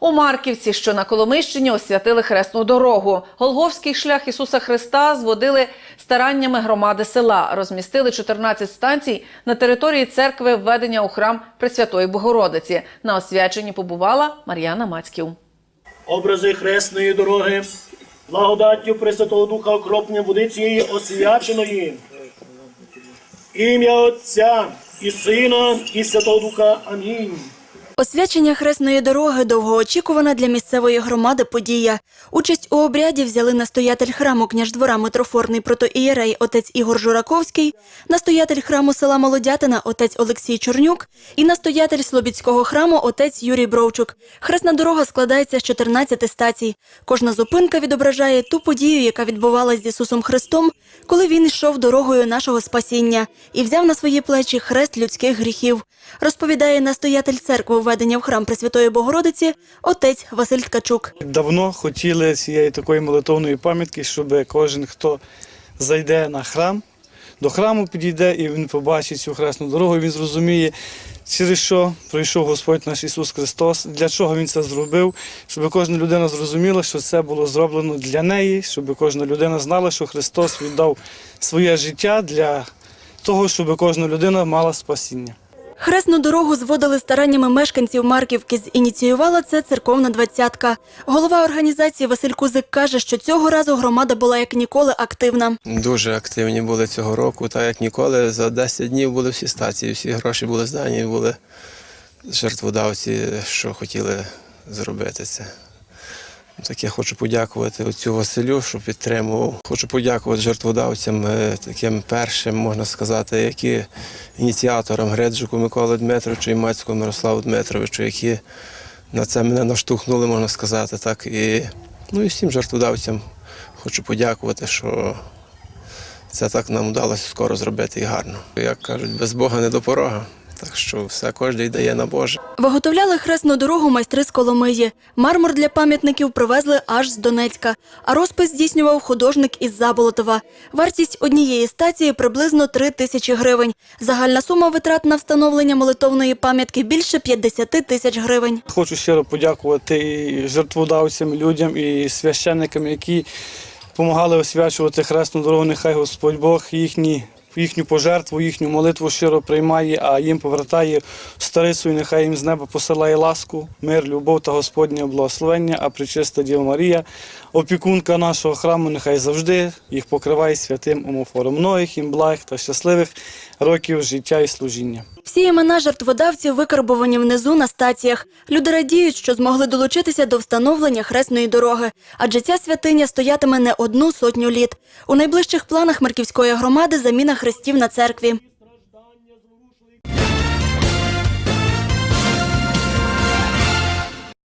У Марківці, що на Коломищині, освятили хресну дорогу. Голговський шлях Ісуса Христа зводили стараннями громади села. Розмістили 14 станцій на території церкви введення у храм Пресвятої Богородиці. На освяченні побувала Мар'яна Мацьків. образи хресної дороги, благодаттю Пресвятого Духа окропнення води цієї освяченої. Ім'я Отця і Сина, і Святого Духа. Амінь. Освячення хресної дороги довгоочікувана для місцевої громади подія. Участь у обряді взяли настоятель храму княждвора Митрофорний протоієрей отець Ігор Жураковський, настоятель храму села Молодятина отець Олексій Чорнюк і настоятель Слобідського храму отець Юрій Бровчук. Хресна дорога складається з 14 стацій. Кожна зупинка відображає ту подію, яка відбувалась з Ісусом Христом, коли він йшов дорогою нашого спасіння і взяв на свої плечі хрест людських гріхів. Розповідає настоятель церкви введення в храм Пресвятої Богородиці отець Василь Ткачук. Давно хотіли цієї такої молитовної пам'ятки, щоб кожен, хто зайде на храм, до храму підійде і він побачить цю хресну дорогу, і він зрозуміє, через що прийшов Господь наш Ісус Христос, для чого Він це зробив, щоб кожна людина зрозуміла, що це було зроблено для неї, щоб кожна людина знала, що Христос віддав своє життя для того, щоб кожна людина мала спасіння. Хресну дорогу зводили стараннями мешканців Марківки. Зініціювала це церковна двадцятка. Голова організації Василь Кузик каже, що цього разу громада була як ніколи активна. Дуже активні були цього року, так як ніколи. За 10 днів були всі стації, всі гроші були здані, були жертводавці, що хотіли зробити це. Так я хочу подякувати отцю Василю, що підтримував. Хочу подякувати жертводавцям, е, таким першим, можна сказати, які ініціаторам Греджику Миколи Дмитровичу і Мацькому Мирославу Дмитровичу, які на це мене наштовхнули, можна сказати. так. І, ну і всім жартодавцям хочу подякувати, що це так нам вдалося скоро зробити і гарно. Як кажуть, без Бога не до порога. Так що все кожен дає на Боже. Виготовляли хресну дорогу майстри з Коломиї. Мармур для пам'ятників привезли аж з Донецька, а розпис здійснював художник із Заболотова. Вартість однієї стації приблизно 3 тисячі гривень. Загальна сума витрат на встановлення молитовної пам'ятки більше 50 тисяч гривень. Хочу щиро подякувати і жертводавцям, людям, і священникам, які допомагали освячувати хресну дорогу. Нехай Господь Бог їхні, їхню пожертву, їхню молитву щиро приймає, а їм повертає старицю, і нехай їм з неба посилає ласку, мир, любов та Господнє благословення, а причиста Діва Марія, опікунка нашого храму, нехай завжди їх покриває святим омофором. Многих їм благих та щасливих років життя і служіння. Всі імена жертводавців викарбовані внизу на стаціях. Люди радіють, що змогли долучитися до встановлення хресної дороги, адже ця святиня стоятиме не одну сотню літ. У найближчих планах Марківської громади заміна хрестів на церкві.